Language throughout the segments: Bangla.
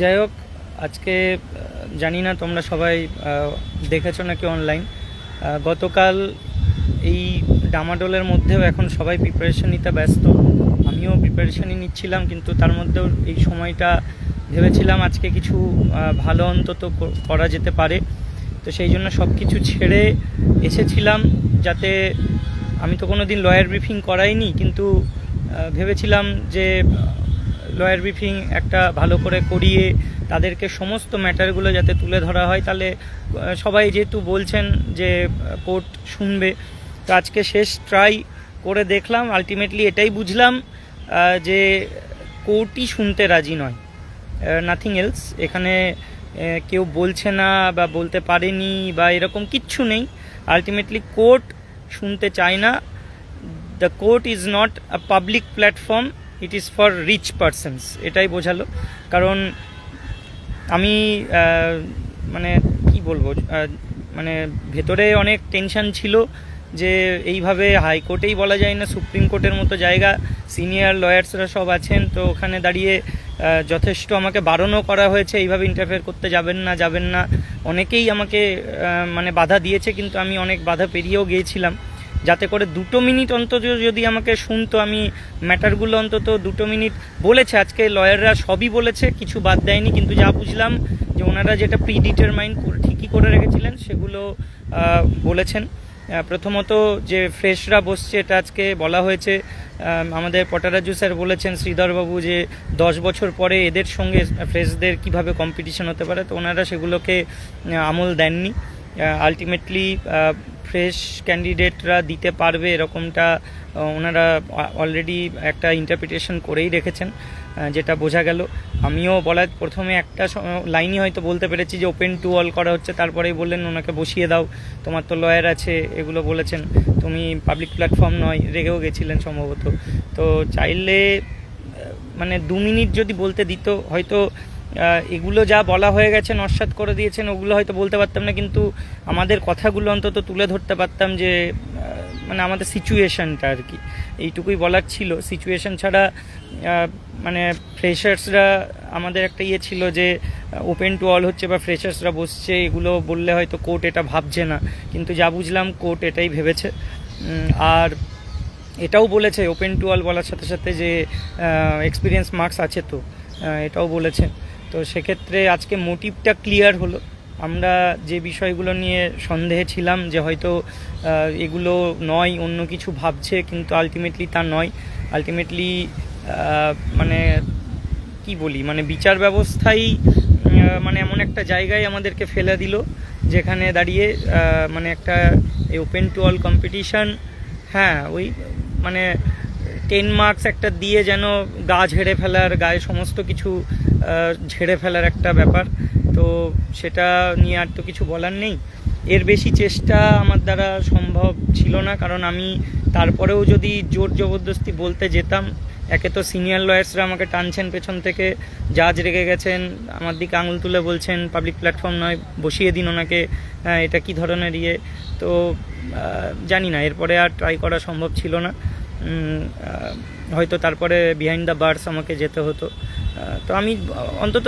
যাই হোক, আজকে জানি না তোমরা সবাই দেখেছ নাকি অনলাইন গতকাল এই ডামাডোলের মধ্যেও এখন সবাই প্রিপারেশন নিতে ব্যস্ত। আমিও প্রিপারেশনই নিচ্ছিলাম, কিন্তু তার মধ্যেও এই সময়টা ভেবেছিলাম আজকে কিছু ভালো অন্তত করা যেতে পারে। তো সেই জন্য সব কিছু ছেড়ে এসেছিলাম, যাতে আমি তো কোনো দিন লয়ার ব্রিফিং করাইনি, কিন্তু ভেবেছিলাম যে লয়ার ব্রিফিং একটা ভালো করে করিয়ে তাদেরকে সমস্ত ম্যাটারগুলো যাতে তুলে ধরা হয়, তাহলে সবাই যেহেতু বলছেন যে কোর্ট শুনবে। তো আজকে শেষ ট্রাই করে দেখলাম আলটিমেটলি এটাই বুঝলাম যে কোর্টই শুনতে রাজি নয়। নাথিং এলস এখানে কেউ বলছে না বা বলতে পারেনি বা এরকম কিচ্ছু নেই। আলটিমেটলি কোর্ট শুনতে চায় না। The court is not a public platform it is for rich persons, এটাই বোঝালো। কারণ আমি মানে কি বলব মানে ভেতরে অনেক টেনশন ছিল যে এইভাবে হাইকোর্টেই বলা যায় না, সুপ্রিম কোর্টের মতো জায়গা, সিনিয়র লয়ার্সরা সব আছেন, তো ওখানে দাঁড়িয়ে যথেষ্ট আমাকে বারণও করা হয়েছে, এইভাবে ইন্টারফেয়ার করতে যাবেন না যাবেন না। অনেকেই আমাকে মানে বাধা দিয়েছে, কিন্তু আমি অনেক বাধা পেরিয়েও গিয়েছিলাম। যাতে করে দুটো মিনিট অন্তত যদি আমাকে শুনতো আমি ম্যাটারগুলো অন্তত দুটো মিনিট বলেছে। আজকে লয়াররা সবই বলেছে কিছু বাদ দেয়নি কিন্তু যা বুঝলাম যে ওনারা যেটা প্রি ডিটারমাইন ঠিকই করে রেখেছিলেন সেগুলো বলেছেন। প্রথমত যে ফ্রেশরা বসছে এটা আজকে বলা হয়েছে আম, আমাদের পটারাজু স্যার বলেছেন শ্রীধরবাবু যে দশ বছর পরে এদের সঙ্গে ফ্রেশদের কীভাবে কম্পিটিশন হতে পারে তো ওনারা সেগুলোকে আমল দেননি। আলটিমেটলি ফ্রেশ ক্যান্ডিডেটরা দিতে পারবে এরকমটা ওনারা অলরেডি একটা ইন্টারপ্রিটেশন করেই রেখেছেন যেটা বোঝা গেল। আমিও বলার প্রথমে একটা লাইনই হয়তো বলতে পেরেছি যে ওপেন টু অল করা হচ্ছে, তারপরেই বললেন ওনাকে বসিয়ে দাও, তোমার তো লয়ার আছে, এগুলো বলেছেন, তুমি পাবলিক প্ল্যাটফর্ম নয়, রেগেও গেছিলেন সম্ভবত। তো চাইলে মানে দু মিনিট যদি বলতে দিত, হয়তো এগুলো যা বলা হয়ে গেছে, নস্বাত করে দিয়েছেন, ওগুলো হয়তো বলতে পারতাম না, কিন্তু আমাদের কথাগুলো অন্তত তুলে ধরতে পারতাম যে মানে আমাদের সিচুয়েশনটা আর কি। এইটুকুই বলার ছিল। সিচুয়েশন ছাড়া মানে ফ্রেশার্সরা আমাদের একটা ইয়ে ছিল যে ওপেন টু অল হচ্ছে বা ফ্রেশার্সরা বসছে, এগুলো বললে হয়তো কোর্ট এটা ভাবছে না। কিন্তু যা বুঝলাম কোর্ট এটাই ভেবেছে। আর এটাও বলেছে ওপেন টু অল বলার সাথে সাথে যে এক্সপিরিয়েন্স মার্কস আছে তো। এটাও বলেছেন। তো সেক্ষেত্রে আজকে মোটিভটা ক্লিয়ার হলো। আমরা যে বিষয়গুলো নিয়ে সন্দেহে ছিলাম যে হয়তো এগুলো নয়, অন্য কিছু ভাবছে, কিন্তু আলটিমেটলি তা নয়। আলটিমেটলি মানে কি বলি মানে বিচার ব্যবস্থাই মানে এমন একটা জায়গায় আমাদেরকে ফেলে দিল, যেখানে দাঁড়িয়ে মানে একটা ওপেন টু অল কম্পিটিশন হ্যাঁ ওই মানে টেন মার্কস একটা দিয়ে যেন গা ঝেড়ে ফেলার, গায়ে সমস্ত কিছু ঝেড়ে ফেলার একটা ব্যাপার। তো সেটা নিয়ে আর তো কিছু বলার নেই। এর বেশি চেষ্টা আমার দ্বারা সম্ভব ছিল না, কারণ আমি তারপরেও যদি জোর জবরদস্তি বলতে যেতাম, একে তো সিনিয়র লয়ার্সরা আমাকে টানছেন পেছন থেকে জাজ রেগে গেছেন, আমার দিকে আঙুল তুলে বলছেন পাবলিক প্ল্যাটফর্ম নয়, বসিয়ে দিন ওনাকে এটা কি ধরনের ইয়ে? তো জানি না, এরপরে আর ট্রাই করা সম্ভব ছিল না। হয়তো তারপরে বিহাইন্ড দ্য বার্স আমাকে যেতে হতো। তো আমি অন্তত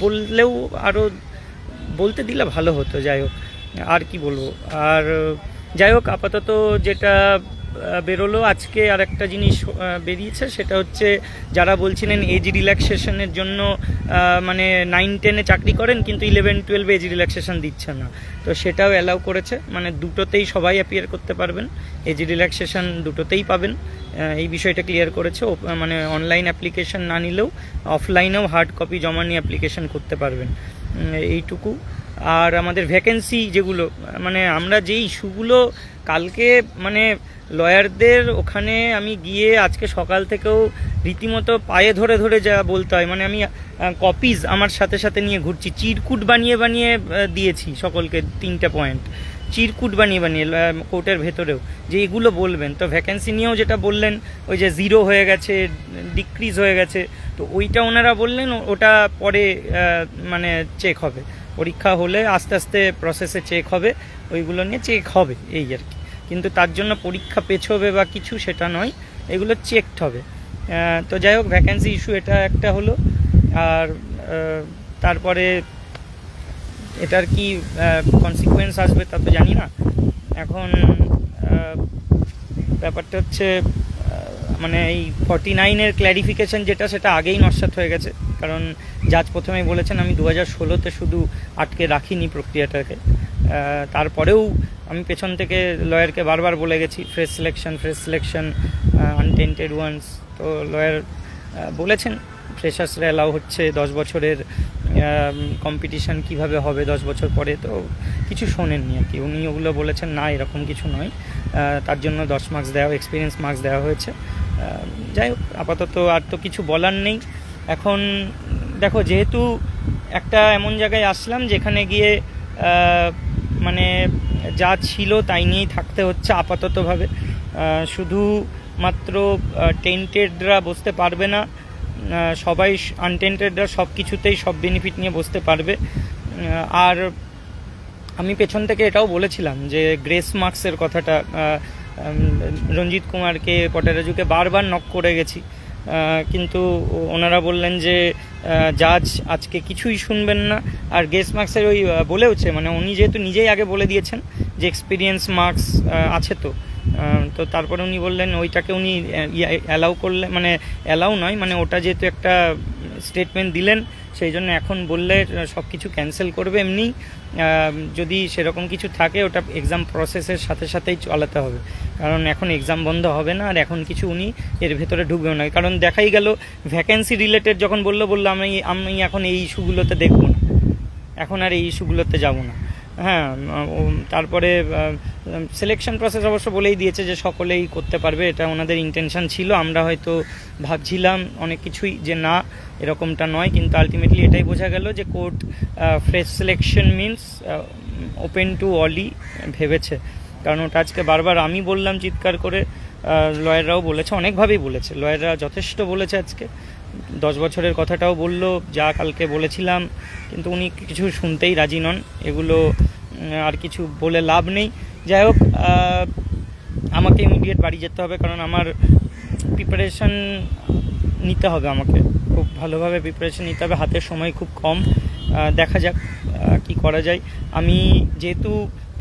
বললেও আরও বলতে দিলে ভালো হতো, যাই হোক। আর কি বলব? আর যাই হোক, আপাতত যেটা বেরোলো। আজকে আর একটা জিনিস বেরিয়েছে, সেটা হচ্ছে যারা বলছিলেন এজ রিল্যাক্সেশনের জন্য মানে নাইন টেনে চাকরি করেন, কিন্তু ইলেভেন টুয়েলভে এজ রিল্যাক্সেশন দিচ্ছে না। তো সেটাও অ্যালাউ করেছে। মানে দুটোতেই সবাই অ্যাপিয়ার করতে পারবেন। এজ রিল্যাক্সেশন দুটোতেই পাবেন। এই বিষয়টা ক্লিয়ার করেছে। মানে অনলাইন অ্যাপ্লিকেশন না নিলেও অফলাইনেও হার্ড কপি জমা নিয়ে অ্যাপ্লিকেশন করতে পারবেন। এইটুকু। আর আমাদের ভ্যাকেন্সি যেগুলো মানে আমরা যেই ইস্যুগুলো কালকে মানে লয়ারদের ওখানে আমি গিয়ে আজকে সকাল থেকেও রীতিমতো পায়ে ধরে ধরে যা বলতে হয় মানে আমি কপিজ আমার সাথে সাথে নিয়ে ঘুরছি। চিরকুট বানিয়ে বানিয়ে দিয়েছি সকলকে তিনটে পয়েন্ট চিরকুট বানিয়ে বানিয়ে কোর্টের ভেতরেও। যে এগুলো বলবেন, তো ভ্যাকেন্সি নিয়েও যেটা বললেন, ওই যে জিরো হয়ে গেছে ডিক্রিজ হয়ে গেছে, তো ওইটা ওনারা বললেন ওটা পরে মানে চেক হবে। পরীক্ষা হলে আস্তে আস্তে প্রসেসে চেক হবে, ওইগুলো নিয়ে চেক হবে, এই আর কি। কিন্তু তার জন্য পরীক্ষা পেছোবে বা কিছু সেটা নয়, এগুলো চেকড হবে। তো যাই হোক ভ্যাকেন্সি ইস্যু এটা একটা হলো। আর তারপরে এটার কি কনসিকুয়েন্স আসবে তা তো জানি না। এখন ব্যাপারটা হচ্ছে মানে এই ফর্টি নাইনের ক্ল্যারিফিকেশন যেটা, সেটা আগেই নস্বাত হয়ে গেছে। কারণ জাজ প্রথমেই বলেছেন, আমি দু হাজার ষোলোতে শুধু আটকে রাখিনি প্রক্রিয়াটাকে। তারপরেও আমি পেছন থেকে লয়ারকে বারবার বলে গেছি fresh selection fresh selection untainted ones তো লয়ার বলেছেন ফ্রেশার্সরা অ্যালাউ হচ্ছে, দশ বছরের কম্পিটিশান কীভাবে হবে দশ বছর পরে, তো কিছু শোনেননি আর কি। উনি ওগুলো বলেছেন, না, এরকম কিছু নয়। তার জন্য দশ মার্কস দেওয়া এক্সপিরিয়েন্স মার্কস দেওয়া হয়েছে। যাই হোক, আপাতত আর তো কিছু বলার নেই। এখন দেখো, যেহেতু একটা এমন জায়গায় আসলাম যেখানে গিয়ে মানে যা ছিল তাই নিয়েই থাকতে হচ্ছে আপাততভাবে। শুধু মাত্র টেন্টেডরা বসতে পারবে না সবাই আনটেন্টেডরা সব কিছুতেই সব বেনিফিট নিয়ে বসতে পারবে। আর আমি পেছন থেকে এটাও বলেছিলাম যে গ্রেস মার্কসের কথাটা রঞ্জিত কুমারকে, পটারাজুকে বারবার নক করে গেছি। কিন্তু ওনারা বললেন যে জাজ আজকে কিছুই শুনবেন না। আর গেস মার্কসের ওই বলেওছে মানে উনি যেহেতু নিজেই আগে বলে দিয়েছেন যে এক্সপিরিয়েন্স মার্কস আছে তো। তো তারপরে উনি বললেন, ওইটাকে উনি অ্যালাউ করলে মানে অ্যালাউ নয় মানে ওটা যেহেতু একটা স্টেটমেন্ট দিলেন, সেই জন্য এখন বললে সব কিছু ক্যান্সেল করবে এমনি। যদি সেরকম কিছু থাকে, ওটা এক্সাম প্রসেসের সাথে সাথেই চালাতে হবে। কারণ এখন এক্সাম বন্ধ হবে না, আর এখন কিছু উনি এর ভেতরে ঢুকবেও না। কারণ দেখাই গেল ভ্যাকেন্সি রিলেটেড যখন বলল বলল, আমি আমি এখন এই ইস্যুগুলোতে দেখব না। এখন আর এই ইস্যুগুলোতে যাব না। হ্যাঁ তারপরে সিলেকশন প্রসেস অবশ্য বলেই দিয়েছে যে সকলেই করতে পারবে, এটা ওনাদের ইন্টেনশন ছিল, আমরা হয়তো ভাবছিলাম অনেক কিছুই যে না, এরকমটা নয়, কিন্তু আলটিমেটলি এটাই বোঝা গেল যে court fresh selection means open to all ভেবেছে। কারণ ওটা আজকে বারবার আমি বললাম চিৎকার করে লয়াররাও বলেছে, অনেকভাবেই বলেছে লয়াররা যথেষ্ট বলেছে আজকে। দশ বছরের কথাটাও বলল, যা কালকে বলেছিলাম, কিন্তু উনি কিছু শুনতেই রাজি নন। এগুলো আর কিছু বলে লাভ নেই। যাই হোক আমাকে ইমিডিয়েট বাড়ি যেতে হবে, কারণ আমার প্রিপারেশন নিতে হবে আমাকে। খুব ভালোভাবে প্রিপারেশন নিতে হবে, হাতের সময় খুব কম। দেখা যাক কি করা যায়। আমি যেহেতু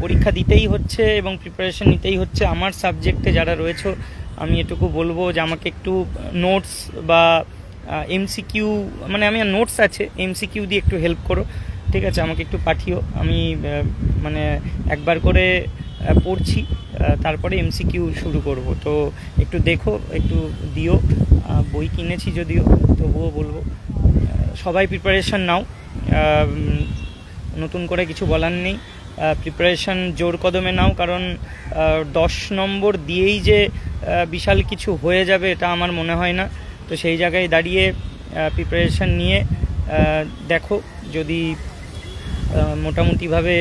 পরীক্ষা দিতেই হচ্ছে এবং প্রিপারেশন নিতেই হচ্ছে, আমার সাবজেক্টে যারা রয়েছে, আমি এটুকু বলব যে আমাকে একটু নোটস বা এমসিকিউ মানে আমি নোটস আছে এমসিকিউ দিয়ে একটু হেল্প করো। ঠিক আছে, আমাকে একটু পাঠিও। আমি মানে একবার করে পড়ছি তারপরে এমসিকিউ শুরু করব। তো একটু দেখো, একটু দিও। বই কিনেছি যদিও, তবুও বলব। সবাই প্রিপারেশন নাও। নতুন করে কিছু বলার নেই। প্রিপারেশন জোর কদমে নাও, কারণ দশ নম্বর দিয়েই যে বিশাল কিছু হয়ে যাবে, এটা আমার মনে হয় না। তো সেই জায়গায় দাঁড়িয়ে প্রিপারেশন নিয়ে দেখো যদি মোটামুটিভাবে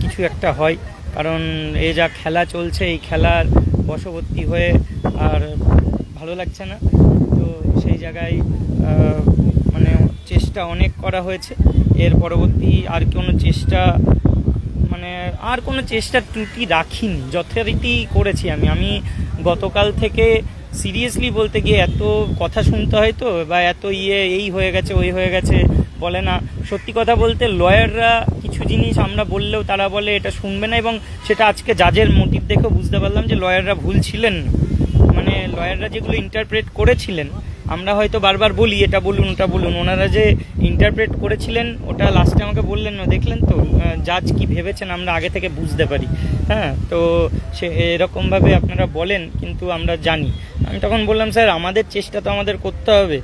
কিছু একটা হয়। কারণ এ যা খেলা চলছে, এই খেলার বশবর্তী হয়ে আর ভালো লাগছে না। তো সেই জায়গায় মানে চেষ্টা অনেক করা হয়েছে। এর পরবর্তী আর কোনো চেষ্টা মানে আর কোনো চেষ্টার ত্রুটি রাখিনি। যথারীতি করেছি আমি। আমি গতকাল থেকে সিরিয়াসলি বলতে গিয়ে এত কথা শুনতে হয় তো, বা এত ইয়ে এই হয়ে গেছে, ওই হয়ে গেছে, বলে না। সত্যি কথা বলতে, লয়াররা কিছু জিনিস আমরা বললেও তারা বলে এটা শুনবে না, এবং সেটা আজকে জাজের মোটিভ দেখে বুঝতে পারলাম যে লয়াররা ভুল ছিলেন। মানে লয়াররা যেগুলো ইন্টারপ্রেট করেছিলেন, আমরা হয়তো বারবার বলি, এটা বলুন, ওটা বলুন। ওনারা যে ইন্টারপ্রেট করেছিলেন, ওটা লাস্টে আমাকে বললেন না দেখলেন তো জাজ কি ভেবেছেন, আমরা আগে থেকে বুঝতে পারি। হ্যাঁ তো সে এরকমভাবে আপনারা বলেন, কিন্তু আমরা জানি। আমি তখন বললাম, স্যার, আমাদের চেষ্টা তো আমাদের করতে হবে।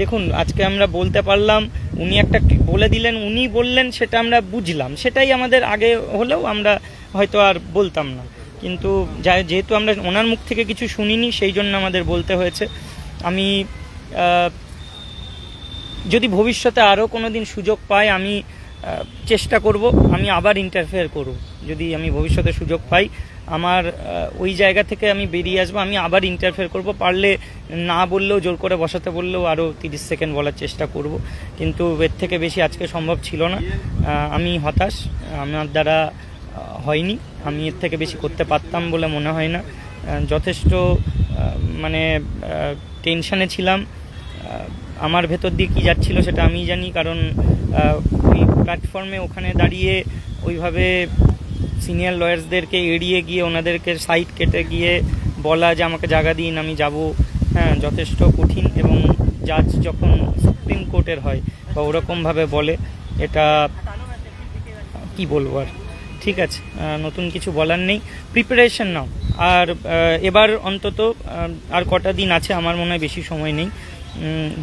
দেখুন, আজকে আমরা বলতে পারলাম, উনি একটা বলে দিলেন, উনি বললেন, সেটা আমরা বুঝলাম। সেটাই আমাদের আগে হলেও আমরা হয়তো আর বলতাম না। কিন্তু যেহেতু আমরা ওনার মুখ থেকে কিছু শুনিনি, সেই জন্য আমাদের বলতে হয়েছে। আমি যদি ভবিষ্যতে আরও কোনো দিন সুযোগ পাই, আমি চেষ্টা করব, আমি আবার ইন্টারফেয়ার করব। যদি আমি ভবিষ্যতে সুযোগ পাই, আমার ওই জায়গা থেকে আমি বেরিয়ে আসব, আমি আবার ইন্টারফেয়ার করব, পারলে না বললেও, জোর করে বসাতে বললেও আরও তিরিশ সেকেন্ড বলার চেষ্টা করব। কিন্তু এর থেকে বেশি আজকে সম্ভব ছিল না। আমি হতাশ, আমার দ্বারা হয়নি। আমি এর থেকে বেশি করতে পারতাম বলে মনে হয় না। যথেষ্ট মানে টেনশানে ছিলাম। আমার ভেতর দিয়ে কী যাচ্ছিল সেটা আমিই জানি, কারণ ওই প্ল্যাটফর্মে ওখানে দাঁড়িয়ে ওইভাবে সিনিয়র লয়ার্সদেরকে এড়িয়ে গিয়ে, ওনাদেরকে সাইড কেটে গিয়ে বলা যে, আমাকে জায়গা দিন, আমি যাব। হ্যাঁ যথেষ্ট কঠিন এবং জাজ যখন সুপ্রিম কোর্টের হয়, বা ওরকমভাবে বলে, এটা কি বলব আর? ঠিক আছে নতুন কিছু বলার নেই। প্রিপারেশন নাও। আর এবার অন্তত আর কটা দিন আছে, আমার মনে হয় বেশি সময় নেই।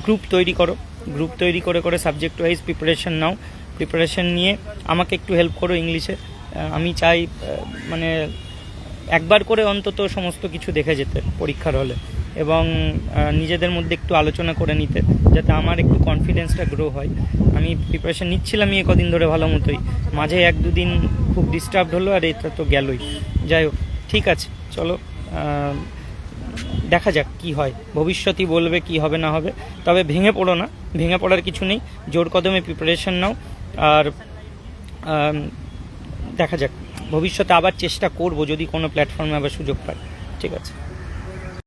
গ্রুপ তৈরি করো। গ্রুপ তৈরি করে করে সাবজেক্ট ওয়াইজ প্রিপারেশন নাও। প্রিপারেশন নিয়ে আমাকে একটু হেল্প করো ইংলিশে আমি চাই মানে একবার করে অন্তত সমস্ত কিছু দেখে যেতে পরীক্ষার হলে এবং নিজেদের মধ্যে একটু আলোচনা করে নিতে যাতে আমার একটু কনফিডেন্সটা গ্রো হয়। আমি প্রিপারেশন নিচ্ছিলাম এই কদিন ধরে ভালো মতোই। মাঝে এক দুদিন খুব ডিস্টার্বড হলো আর এটা তো গেলই। যাই হোক, ঠিক আছে, চলো দেখা যাক কি হয়। ভবিষ্যতই বলবে কি হবে না হবে। তবে ভেঙে পড়ো না, ভেঙে পড়ার কিছু নেই। জোর কদমে প্রিপারেশন নাও। আর দেখা যাক। ভবিষ্যতে আবার চেষ্টা করব যদি কোনো প্ল্যাটফর্মে আবার সুযোগ পাই। ঠিক আছে।